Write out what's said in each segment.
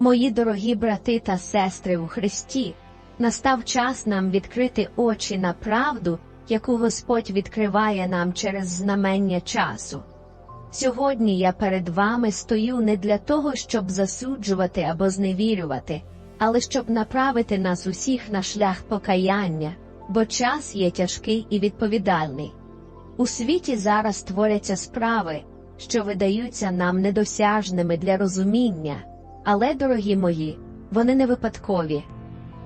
Мої дорогі брати та сестри у Христі, настав час нам відкрити очі на правду, яку Господь відкриває нам через знамення часу. Сьогодні я перед вами стою не для того, щоб засуджувати або зневірювати, але щоб направити нас усіх на шлях покаяння, бо час є тяжкий і відповідальний. У світі зараз творяться справи, що видаються нам недосяжними для розуміння, але, дорогі мої, вони не випадкові.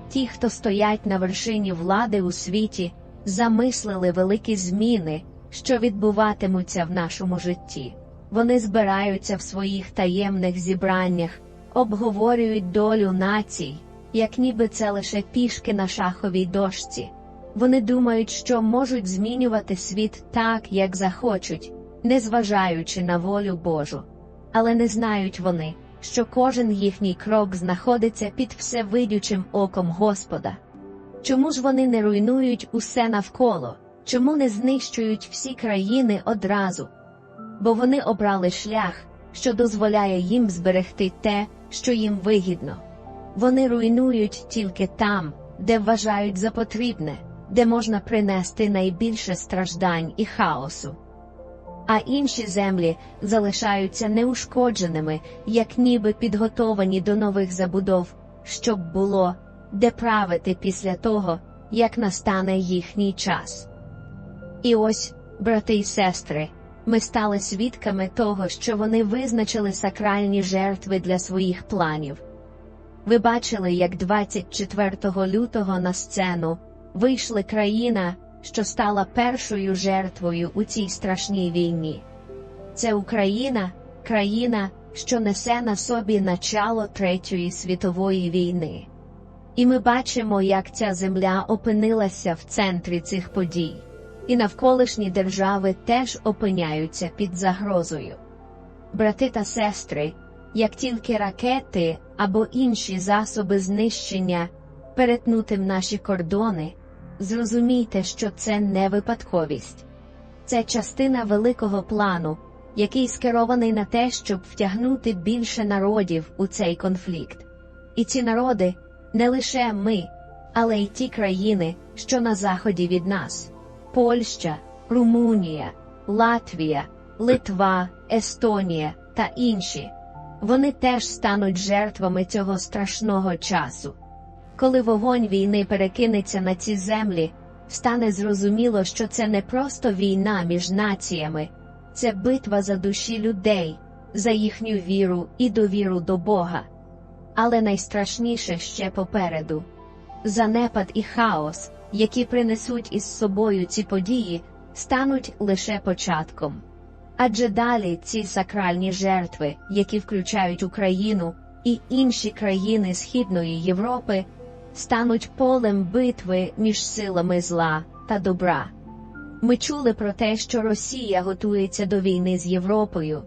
Ті, хто стоять на вершині влади у світі, замислили великі зміни, що відбуватимуться в нашому житті. Вони збираються в своїх таємних зібраннях, обговорюють долю націй, як ніби це лише пішки на шаховій дошці. Вони думають, що можуть змінювати світ так, як захочуть, незважаючи на волю Божу. Але не знають вони, що кожен їхній крок знаходиться під всевидючим оком Господа. Чому ж вони не руйнують усе навколо? Чому не знищують всі країни одразу? Бо вони обрали шлях, що дозволяє їм зберегти те, що їм вигідно. Вони руйнують тільки там, де вважають за потрібне, де можна принести найбільше страждань і хаосу. А інші землі залишаються неушкодженими, як ніби підготовані до нових забудов, щоб було де правити після того, як настане їхній час. І ось, брати й сестри, ми стали свідками того, що вони визначили сакральні жертви для своїх планів. Ви бачили, як 24 лютого на сцену вийшли країна, що стала першою жертвою у цій страшній війні. Це Україна, країна, що несе на собі начало Третьої світової війни. І ми бачимо, як ця земля опинилася в центрі цих подій, і навколишні держави теж опиняються під загрозою. Брати та сестри, як тільки ракети або інші засоби знищення перетнутим наші кордони, зрозумійте, що це не випадковість, це частина великого плану, який скерований на те, щоб втягнути більше народів у цей конфлікт. І ці народи не лише ми, але й ті країни, що на заході від нас: Польща, Румунія, Латвія, Литва, Естонія та інші. Вони теж стануть жертвами цього страшного часу. Коли вогонь війни перекинеться на ці землі, стане зрозуміло, що це не просто війна між націями, це битва за душі людей, за їхню віру і довіру до Бога. Але найстрашніше ще попереду занепад і хаос, які принесуть із собою ці події, стануть лише початком. Адже далі ці сакральні жертви, які включають Україну і інші країни Східної Європи, стануть полем битви між силами зла та добра. Ми чули про те, що Росія готується до війни з Європою,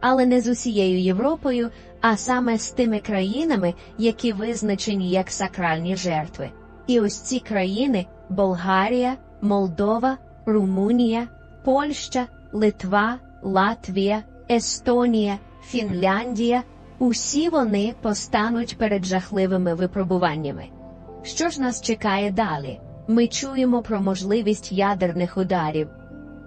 але не з усією Європою, а саме з тими країнами, які визначені як сакральні жертви. І ось ці країни Болгарія, Молдова, Румунія, Польща, Литва, Латвія, Естонія, Фінляндія усі вони постануть перед жахливими випробуваннями. Що ж нас чекає далі? Ми чуємо про можливість ядерних ударів.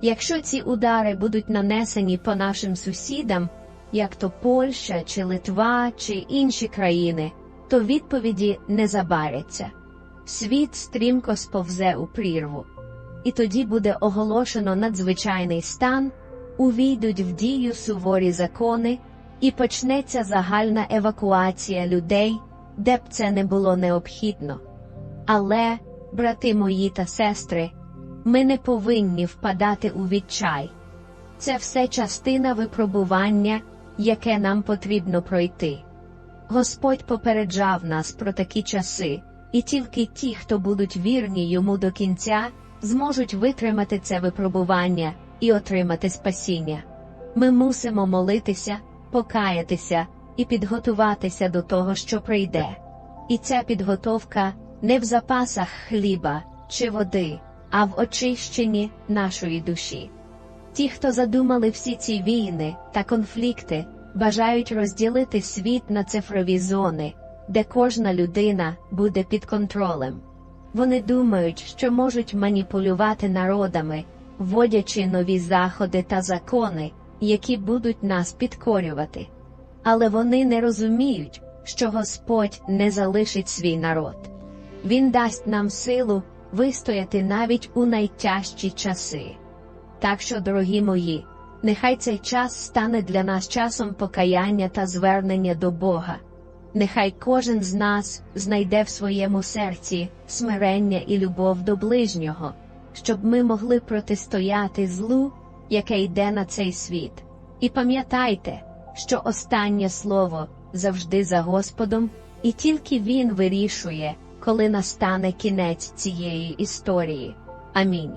Якщо ці удари будуть нанесені по нашим сусідам, як то Польща чи Литва чи інші країни, то відповіді не забаряться. Світ стрімко сповзе у прірву, і тоді буде оголошено надзвичайний стан, увійдуть в дію суворі закони, і почнеться загальна евакуація людей, де б це не було необхідно. Але, брати мої та сестри, ми не повинні впадати у відчай. Це все частина випробування, яке нам потрібно пройти. Господь попереджав нас про такі часи, і тільки ті, хто будуть вірні йому до кінця, зможуть витримати це випробування і отримати спасіння. Ми мусимо молитися, покаятися і підготуватися до того, що прийде. І ця підготовка не в запасах хліба чи води, а в очищенні нашої душі. Ті, хто задумали всі ці війни та конфлікти, бажають розділити світ на цифрові зони, де кожна людина буде під контролем. Вони думають, що можуть маніпулювати народами, вводячи нові заходи та закони, які будуть нас підкорювати. Але вони не розуміють, що Господь не залишить свій народ. Він дасть нам силу вистояти навіть у найтяжчі часи. Так що, дорогі мої, нехай цей час стане для нас часом покаяння та звернення до Бога. Нехай кожен з нас знайде в своєму серці смирення і любов до ближнього, щоб ми могли протистояти злу, яке йде на цей світ. І пам'ятайте, що останнє слово завжди за Господом, і тільки Він вирішує, коли настане кінець цієї історії. Амінь.